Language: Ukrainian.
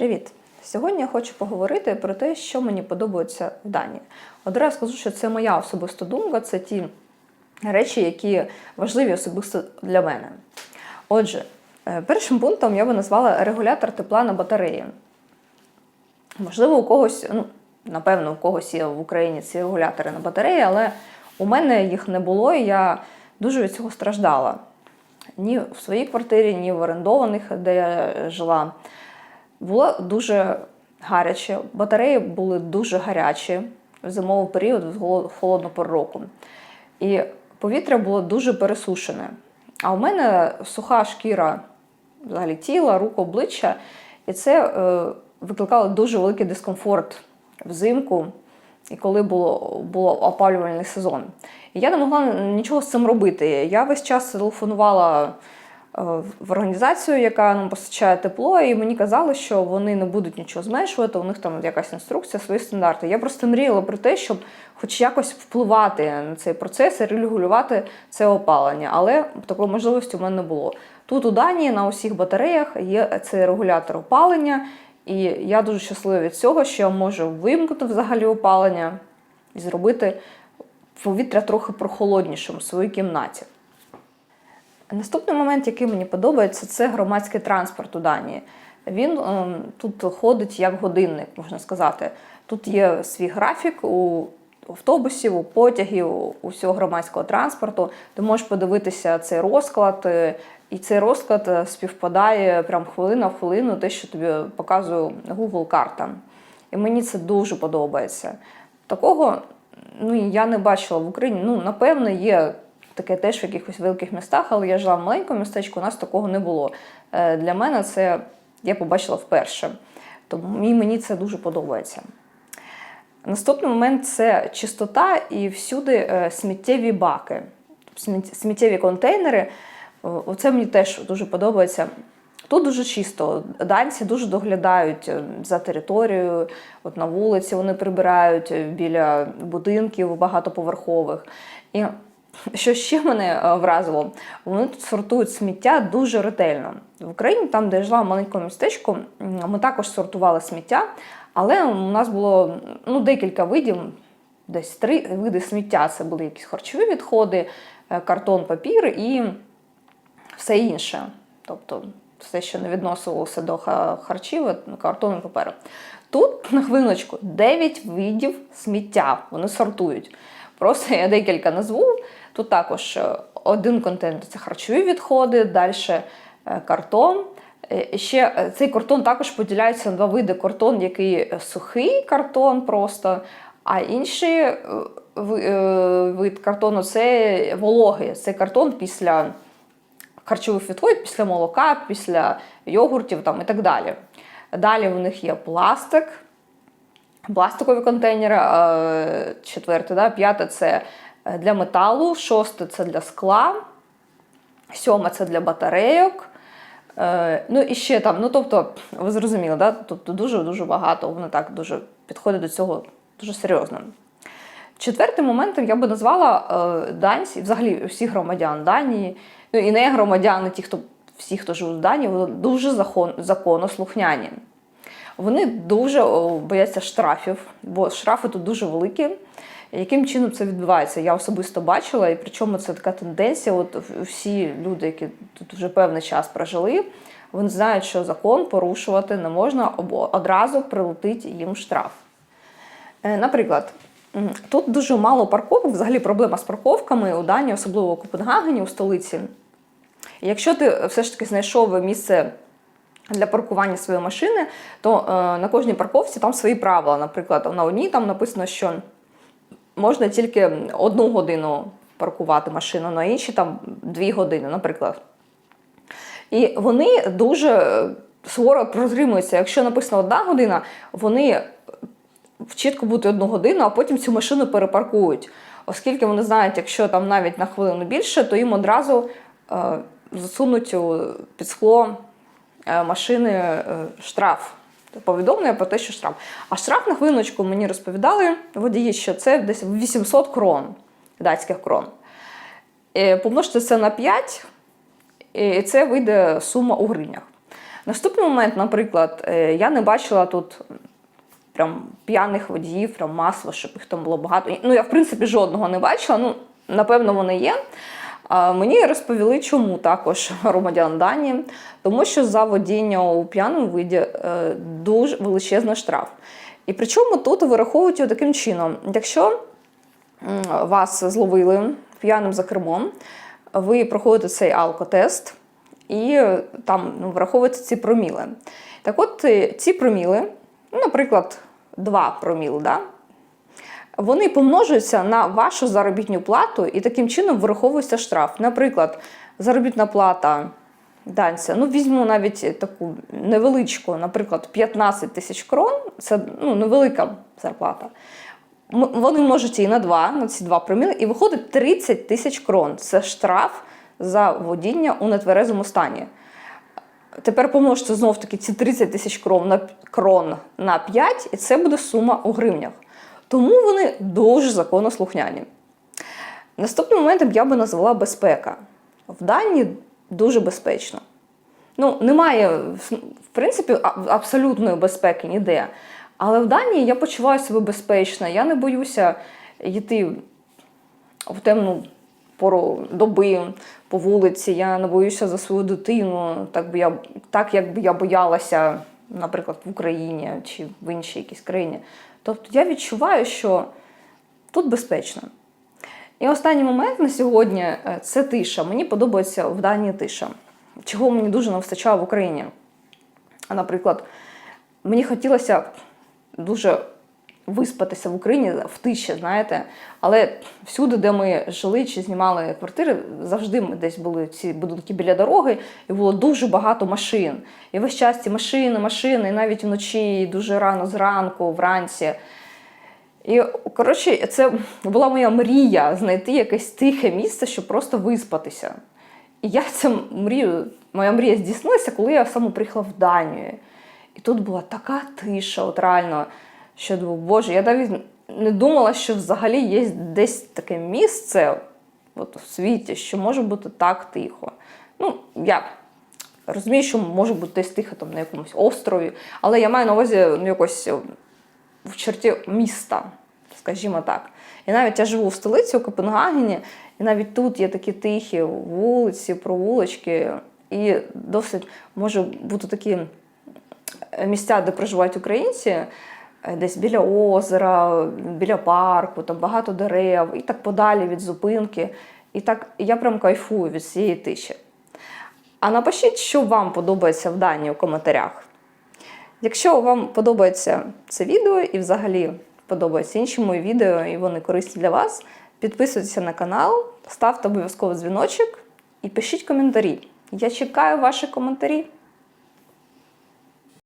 Привіт! Сьогодні я хочу поговорити про те, що мені подобається в Данії. Одразу скажу, що це моя особиста думка, це ті речі, які важливі особисто для мене. Отже, е, першим пунктом я би назвала регулятор тепла на батареї. Можливо, у когось, ну, напевно, у когось є в Україні ці регулятори на батареї, але у мене їх не було, і я дуже від цього страждала. Ні в своїй квартирі, ні в орендованих, де я жила. Було дуже гаряче. Батареї були дуже гарячі в зимовий період, голо- холодну пору року. І повітря було дуже пересушене. А у мене суха шкіра взагалі тіла, рук, обличчя, і це е, викликало дуже великий дискомфорт взимку, і коли було, було опалювальний сезон. І я не могла нічого з цим робити. Я весь час телефонувала в організацію, яка нам постачає тепло, і мені казали, що вони не будуть нічого зменшувати, у них там якась інструкція, свої стандарти. Я просто мріяла про те, щоб хоч якось впливати на цей процес і регулювати це опалення. Але такої можливості у мене не було. Тут у Данії на усіх батареях є цей регулятор опалення, і я дуже щаслива від цього, що я можу вимкнути взагалі опалення і зробити повітря трохи прохолоднішим у своїй кімнаті. Наступний момент, який мені подобається, це громадський транспорт у Данії. Він ем, тут ходить як годинник, можна сказати. Тут є свій графік у автобусів, у потягів, у усього громадського транспорту. Ти можеш подивитися цей розклад, е, і цей розклад е, співпадає прям хвилина в хвилину, те, що тобі показує Google карта. І мені це дуже подобається. Такого ну, я не бачила в Україні. Ну, напевно, є таке теж в якихось великих містах, але я жила в маленькому містечку, у нас такого не було. Е, Для мене це я побачила вперше. Тому мені це дуже подобається. Наступний момент це чистота і всюди е, сміттєві баки, сміттєві контейнери. Оце мені теж дуже подобається. Тут дуже чисто. Данці дуже доглядають е, за територією. От на вулиці вони прибирають біля будинків багатоповерхових. І що ще мене е, вразило, вони тут сортують сміття дуже ретельно. В Україні, там, де я жила в маленькому містечку, ми також сортували сміття, але у нас було ну, декілька видів, десь три види сміття. Це були якісь харчові відходи, е, картон, папір і все інше. Тобто все, що не відносилося до харчів, картону і паперу. Тут, на хвилиночку, 9 видів сміття вони сортують. Просто я декілька назву. Тут також е, один контейнер це харчові відходи, далі картон. Е, Ще е, цей картон також поділяється на два види: картон, який е, сухий картон просто, а інший е, ви- е, вид картону це вологий. Це картон після харчових відходів, після молока, після йогуртів там, і так далі. Далі в них є пластик, пластикові контейнери, е, четверте, да, п'яте це е, для металу, шосте це для скла, сьоме це для батарейок. Е, Ну і ще там, ну тобто, ви зрозуміли, да? тобто дуже-дуже багато, вони так дуже підходять до цього дуже серйозно. Четвертим моментом я би назвала е, данці, взагалі всіх громадян Данії, ну і не громадяни, ті, хто всі, хто живуть в Данії, вони дуже закон, законослухняні. Вони дуже бояться штрафів, бо штрафи тут дуже великі. Яким чином це відбувається? Я особисто бачила, і причому це така тенденція. От всі люди, які тут вже певний час прожили, вони знають, що закон порушувати не можна, або одразу прилетить їм штраф. Е, Наприклад, тут дуже мало парковок, взагалі проблема з парковками у Данії, особливо у Копенгагені, у столиці. Якщо ти все ж таки знайшов місце для паркування своєї машини, то е, на кожній парковці там свої правила. Наприклад, на одній там написано, що можна тільки одну годину паркувати машину, на іншій там дві години, наприклад. І вони дуже суворо розримуються. Якщо написано одна година, вони чітко бути одну годину, а потім цю машину перепаркують. Оскільки вони знають, якщо там навіть на хвилину більше, то їм одразу е, засунуть під скло е, машини е, штраф. Повідомлення про те, що штраф. А штраф на хвилиночку мені розповідали водії, що це десь 800 крон, датських крон. Е, Помножте це на 5, і це вийде сума у гривнях. Наступний момент, наприклад, е, я не бачила тут прям п'яних водіїв, прям масло, щоб їх там було багато. Ну, я, в принципі, жодного не бачила. Ну, напевно, вони є. Мені розповіли, чому також громадян Данії, тому що за водіння у п'яному виді е, дуже величезний штраф. І причому тут вираховують його таким чином: якщо вас зловили п'яним за кермом, ви проходите цей алкотест і там ну, враховуються ці проміли. Так от е, ці проміли, ну, наприклад, 2 проміли, да? Вони помножуються на вашу заробітну плату і таким чином вираховується штраф. Наприклад, заробітна плата данця, ну візьмемо навіть таку невеличку, наприклад, 15 тисяч крон, це ну, невелика зарплата. Вони множать її на 2, на ці 2 проміли, і виходить 30 тисяч крон. Це штраф за водіння у нетверезому стані. Тепер помножте знов таки ці 30 тисяч крон на 5, і це буде сума у гривнях. Тому вони дуже законослухняні. Наступним моментом я би назвала безпека. В Данії дуже безпечно. Ну, немає, в принципі, абсолютної безпеки ніде. Але в Данії я почуваю себе безпечно. Я не боюся йти в темну пору доби по вулиці. Я не боюся за свою дитину, так, би я, так як би я боялася, наприклад, в Україні чи в іншій якійсь країні. Тобто я відчуваю, що тут безпечно. І останній момент на сьогодні е, це тиша. Мені подобається в Данії тиша, чого мені дуже не вистачало в Україні. Наприклад, мені хотілося дуже виспатися в Україні в тиші, знаєте. Але всюди, де ми жили чи знімали квартири, завжди ми десь були ці будинки біля дороги, і було дуже багато машин. І весь час ці машини, машини, і навіть вночі, і дуже рано зранку, вранці. І, коротше, це була моя мрія знайти якесь тихе місце, щоб просто виспатися. І я цю мрію, моя мрія здійснилася, коли я саме приїхала в Данію. І тут була така тиша, от реально, що думаю, боже, я навіть не думала, що взагалі є десь таке місце от, в світі, що може бути так тихо. Ну, я розумію, що може бути десь тихо там, на якомусь острові, але я маю на увазі ну, якось в черті міста, скажімо так. І навіть я живу в столиці у Копенгагені, і навіть тут є такі тихі вулиці, провулочки, і досить може бути такі місця, де проживають українці, е, десь біля озера, біля парку, там багато дерев, і так подалі від зупинки. І так я прям кайфую від цієї тиші. А напишіть, що вам подобається в Данії у коментарях. Якщо вам подобається це відео і взагалі подобаються інші мої відео, і вони корисні для вас, підписуйтесь на канал, ставте обов'язково дзвіночок і пишіть коментарі. Я чекаю ваші коментарі.